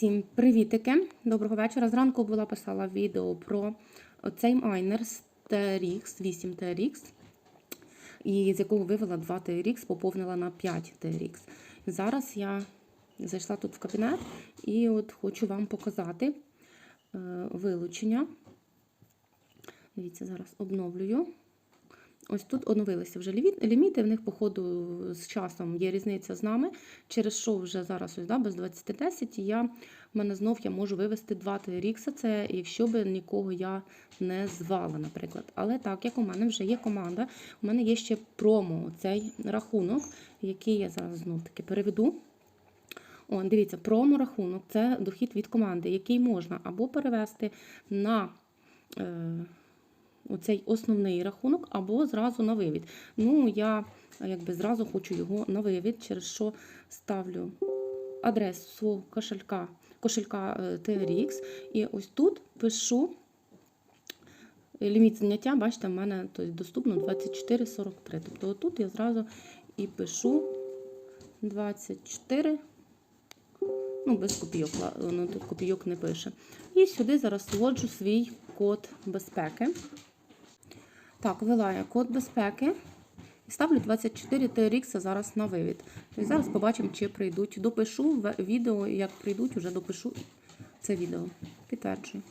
Всім привітики! Доброго вечора. Зранку була писала відео про цей майнер з TRX, 8 TRX, і з якого вивела 2 TRX, поповнила на 5 TRX. Зараз я зайшла тут в кабінет і от хочу вам показати е, вилучення. Дивіться, зараз обновлюю. Ось тут оновилися вже ліміти. В них, походу, з часом є різниця з нами. Через що вже зараз ось, да, без 2010 я, в мене знов я можу вивести 2 TRX, це якщо би нікого я не звала, наприклад. Але так, як у мене вже є команда, у мене є ще промо, цей рахунок, який я зараз знов таки переведу. О, дивіться, промо-рахунок це дохід від команди, який можна або перевести на е, оцей основний рахунок, або зразу на вивід. Ну, я е, якби зразу хочу його на вивід, через що ставлю адресу свого кошелька, кошелька е, TRX, і ось тут пишу ліміт заняття, бачите, в мене тобто, доступно 24,43. Тобто отут я зразу і пишу 24 ну, без копійок, воно тут копійок не пише. І сюди зараз вводжу свій код безпеки. Так, ввела я код безпеки. І ставлю 24 TRX зараз на вивід. І зараз побачимо, чи прийдуть. Допишу відео, як прийдуть, вже допишу це відео. Підтверджую.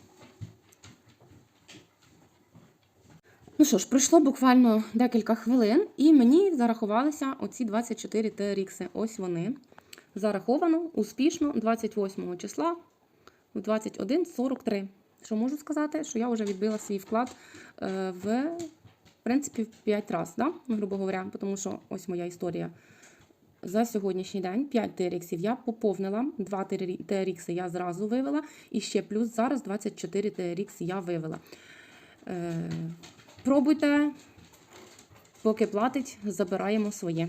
Ну що ж, пройшло буквально декілька хвилин, і мені зарахувалися оці 24 TRX. Ось вони. Зараховано успішно 28 числа в 21.43. Що можу сказати? Що я вже відбила свій вклад е, в принципі, в 5 разів, да? грубо говоря, тому що ось моя історія. За сьогоднішній день 5 терексів я поповнила, 2 TRX я зразу вивела, і ще плюс зараз 24 TRX я вивела. Е, пробуйте, поки платить, забираємо своє.